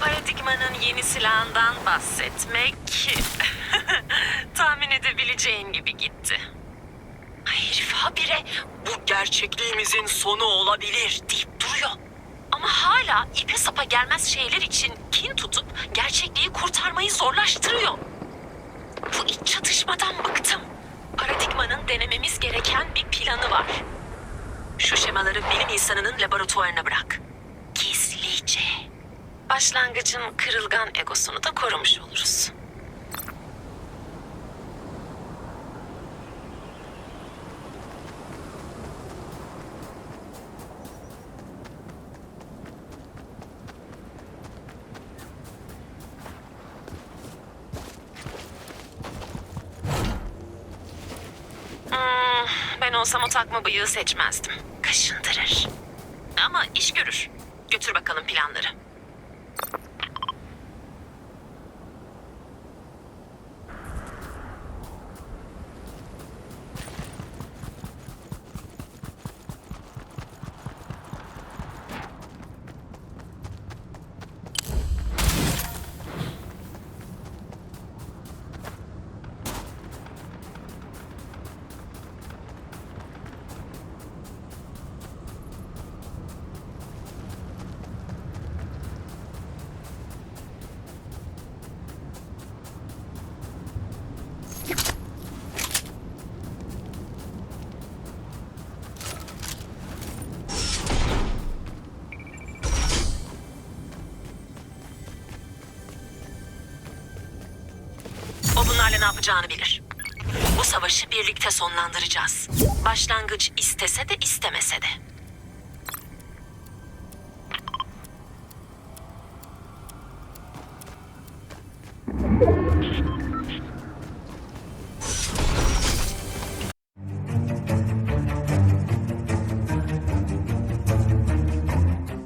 Paradigma'nın yeni silahından bahsetmek tahmin edebileceğin gibi gitti. Herif habire bu gerçekliğimizin sonu olabilir deyip duruyor. Ama hala ipe sapa gelmez şeyler için kin tutup gerçekliği kurtarmayı zorlaştırıyor. Bu iç çatışmadan bıktım. Paradigmanın denememiz gereken bir planı var. Şu şemaları bilim insanının laboratuvarına bırak. Başlangıcın kırılgan egosunu da korumuş oluruz. Hmm, ben olsam o takma bıyığı seçmezdim. Kaşındırır. Ama iş görür. Götür bakalım planları. Ne yapacağını bilir. Bu savaşı birlikte sonlandıracağız. Başlangıç istese de istemese de.